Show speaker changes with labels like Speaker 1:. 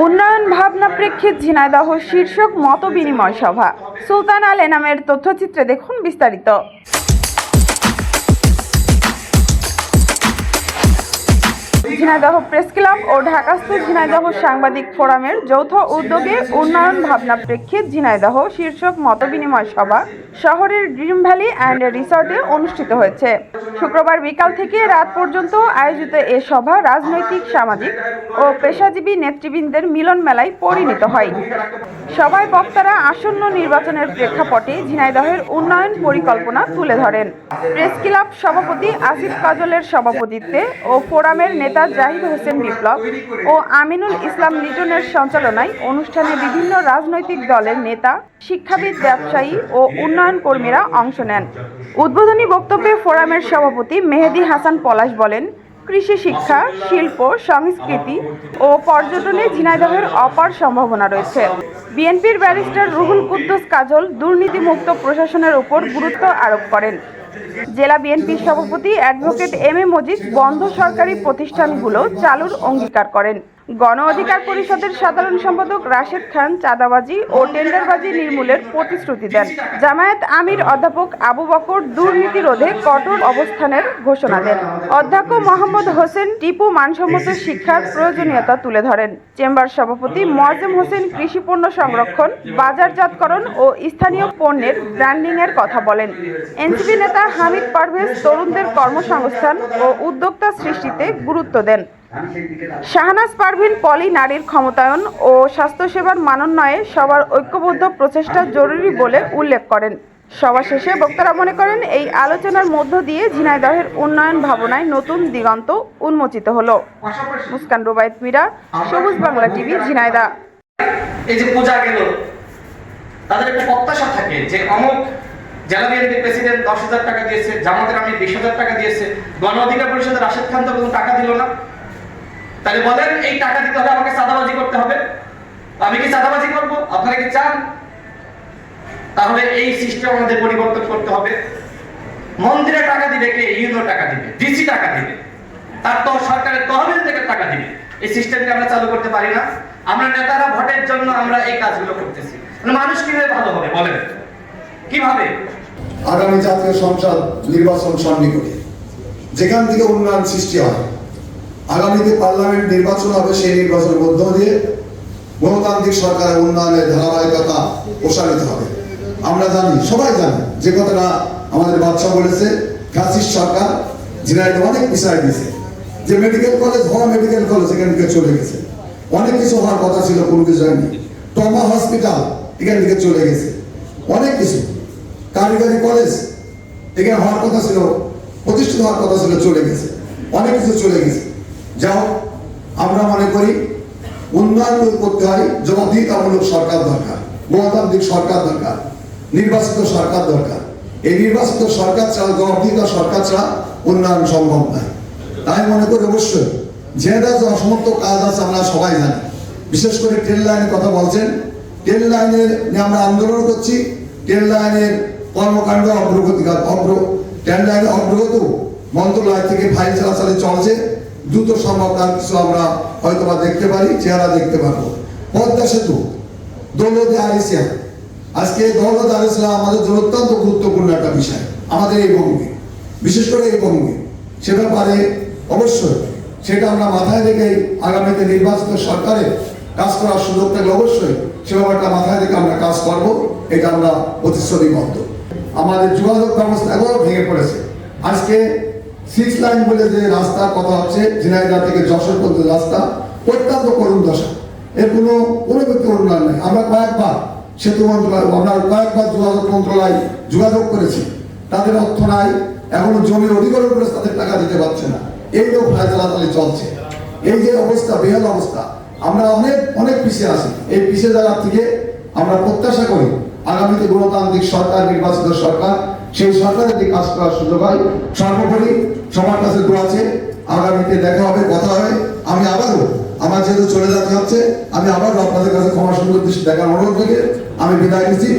Speaker 1: উন্নয়ন ভাবনা প্রেক্ষিত ঝিনাইদহ শীর্ষক মত বিনিময় সভা। সুলতান আল এনামের তথ্যচিত্রে দেখুন বিস্তারিত। ঝিনাইদহ প্রেস ক্লাব ও ঢাকাস্থ ঝিনাইদহ সাংবাদিক ফোরামের যৌথ উদ্যোগে উন্নয়ন ভাবনা প্রেক্ষিত ঝিনাইদহ শীর্ষক মতবিনিময় সভা শহরের ড্রিম ভ্যালি অ্যান্ড রিসর্টে অনুষ্ঠিত হয়েছে। শুক্রবার বিকাল থেকে রাত পর্যন্ত আয়োজিত এ সভা রাজনৈতিক, সামাজিক ও পেশাজীবী নেতৃবৃন্দের মিলন মেলায় পরিণত হয়। সভায় বক্তারা আসন্ন নির্বাচনের প্রেক্ষাপটে ঝিনাইদহের উন্নয়ন পরিকল্পনা তুলে ধরেন। প্রেস ক্লাব সভাপতি আসিফ কাজলের সভাপতিত্বে ও ফোরামের নেতা জাহিদ হোসেন বিপ্লব ও আমিনুল ইসলাম লিটনের সঞ্চালনায় অনুষ্ঠানে বিভিন্ন রাজনৈতিক দলের নেতা, শিক্ষাবিদ, ব্যবসায়ী ও উন্নয়ন কর্মীরা অংশ নেন। উদ্বোধনী বক্তব্যে ফোরামের সভাপতি মেহেদি হাসান পলাশ বলেন, কৃষি শিক্ষা, শিল্প, সংস্কৃতি ও পর্যটনে ঝিনাইদহের অপার সম্ভাবনা রয়েছে। বিএনপির ব্যারিস্টার রুহুল কুদ্দুস কাজল দুর্নীতিমুক্ত প্রশাসনের উপর গুরুত্ব আরোপ করেন। জেলা বিএনপির সভাপতি অ্যাডভোকেট এম এ মজিদ বন্ধ সরকারি প্রতিষ্ঠানগুলো চালুর অঙ্গীকার করেন। গণ অধিকার পরিষদের সাধারণ সম্পাদক রাশেদ খান চাঁদাবাজি ও টেন্ডারবাজি নির্মূলের প্রতিশ্রুতি দেন। জামায়াত আমির অধ্যাপক আবু বকর দুর্নীতি রোধে কঠোর অবস্থানের ঘোষণা দেন। অধ্যক্ষ মোহাম্মদ হোসেন টিপু মানসম্মত শিক্ষার প্রয়োজনীয়তা তুলে ধরেন। চেম্বার সভাপতি মোয়াজ্জেম হোসেন কৃষি পণ্য সংরক্ষণ, বাজারজাতকরণ ও স্থানীয় পণ্যের ব্র্যান্ডিং এর কথা বলেন। এনসিপি নেতা হামিদ পারভেজ তরুণদের কর্মসংস্থান ও উদ্যোক্তা সৃষ্টিতে গুরুত্ব দেন। শাহনাজ পারভিন পলি নারীর ক্ষমতায়ন ও স্বাস্থ্যসেবার মানোন্নয়ে সবার ঐক্যবদ্ধ প্রচেষ্টা জরুরি বলে উল্লেখ করেন। সভা শেষে বক্তারা মনে করেন, এই আলোচনার মধ্য দিয়ে ঝিনাইদহের উন্নয়ন ভাবনায় নতুন দিগন্ত উন্মোচিত হলো। মুস্কান রুবাইত মিরা, সবুজ বাংলা টিভি ঝিনাইদা
Speaker 2: এই যে পূজা গেল, তাদের একটা প্রত্যাশা থাকে যে অমুক জেলা বিএনপি প্রেসিডেন্ট দশ টাকা দিয়েছে, জামাতের আমি বিশ হাজার টাকা দিয়েছে, গণ অধিকার পরিষদের রাশেদ খান তো কোনো টাকা দিল না। তাহলে বলেন, এই টাকা দিতে হলে আমাকে চাঁদাবাজি করতে হবে। আমি কি চাঁদাবাজি করব? আপনারা কি চান? তাহলে এই সিস্টেম আমাদের পরিবর্তন করতে হবে। মন্দিরে টাকা দিবে কে? ইউনো টাকা দিবে ডিসি টাকা দিবে। তার তো সরকারের তহবিল থেকে টাকা দিবে। এই সিস্টেমকে আমরা চালু করতে পারি না। আমরা নেতারা ভোটের জন্য আমরা এই কাজগুলো করতেছি। মানে মানুষ কীভাবে ভালো হবে, বলেন? কীভাবে?
Speaker 3: আগামী জাতীয় সংসদ নির্বাচন সন্নিকটে, যেখান থেকে উন্নয়ন সৃষ্টি হয়। আগামীতে পার্লামেন্ট নির্বাচন হবে, সেই নির্বাচনের মধ্য দিয়ে গণতান্ত্রিক সরকারের উন্নয়নের ধারাবাহিকতা প্রসারিত হবে। আমরা জানি, সবাই জানি, যে কথাটা আমাদের বাদশা বলেছে, ফ্যাসিস্ট সরকার ঝিনাইতে অনেক পিছায় দিয়েছে। যে মেডিকেল কলেজ হওয়া মেডিকেল কলেজ, এখান থেকে চলে গেছে। অনেক কিছু হওয়ার কথা ছিল, কোনো কিছু হয়নি। টমা হসপিটাল, এখান থেকে চলে গেছে। অনেক কিছু। কারিগরি কলেজ, এখানে হওয়ার কথা ছিল, প্রতিষ্ঠিত হওয়ার কথা ছিল, চলে গেছে। অনেক কিছু চলে গেছে। যাও আমরা মনে করি উন্নয়ন করতে হয় জবাবদিহিতামূলক সরকার দরকার, গণতান্ত্রিক সরকার দরকার, নির্বাচিত সরকার দরকার। এই নির্বাচিত সরকার ছাড়া, জবাবদিহিত সরকার ছাড়া উন্নয়ন সম্ভব নয়। তাই মনে করি অবশ্যই যেটা যে অসমর্থ কাজ আছে, আমরা সবাই জানি। বিশেষ করে ট্রেন লাইনের কথা বলছেন, ট্রেন লাইনের নিয়ে আমরা আন্দোলন করছি, ট্রেন লাইনের কর্মকাণ্ড অগ্রগতি অগ্র ট্রেন লাইনের অগ্রগত মন্ত্রণালয় থেকে ফাইল চলাচলে চলছে। দ্রুত সম্ভব তার কিছু আমরা হয়তো বা দেখতে পারি, চেহারা দেখতে পারব। পদ্মা সেতু, দৌলতে ইসলাম আজকে দৌলত ইসলাম আমাদের জন্য অত্যন্ত গুরুত্বপূর্ণ একটা বিষয়, আমাদের এই ভঙ্গি বিশেষ করে এই ভঙ্গি সে ব্যাপারে অবশ্যই সেটা আমরা মাথায় রেখে আগামীতে নির্বাচিত সরকারে কাজ করার সুযোগ থাকলে অবশ্যই সে ব্যাপারটা মাথায় রেখে আমরা কাজ করব, এটা আমরা প্রতিশ্রুতিবদ্ধ। আমাদের যোগাযোগ ব্যবস্থা এগুলো ভেঙে পড়েছে। আজকে সিক্স লাইন বলে যে রাস্তার কথা হচ্ছে, ঝিনাইদহ থেকে যশোর পর্যন্ত রাস্তা অত্যন্ত করুণ দশা। এর কোনো কোনো উন্নয়ন নেই। আমরা কয়েকবার সেতু মন্ত্রণালয় আমরা কয়েকবার যোগাযোগ মন্ত্রণালয় যোগাযোগ করেছি। তাদের অর্থ নাই। এখনও জমির অধিগ্রহণ করে তাদের টাকা দিতে পারছে না। এই লোক ফায়দালাতালি চলছে। এই যে অবস্থা, বেহাল অবস্থা। আমরা অনেক অনেক পিছিয়ে আছি। এই পিছিয়ে জায়গা থেকে আমরা প্রত্যাশা করি আগামীতে গণতান্ত্রিক সরকার, নির্বাচিত সরকার সেই সরকারের যে কাজ করার সুযোগ হয়। সর্বোপরি সবার কাছে আছে, আগামীতে দেখা হবে, কথা হবে। আমি আবারও, আমার যেহেতু চলে যেতে হচ্ছে, আমি আবারও আপনাদের কাছে ক্ষমা সুন্দর দেখার অনুরোধ থেকে আমি বিদায় নিচ্ছি।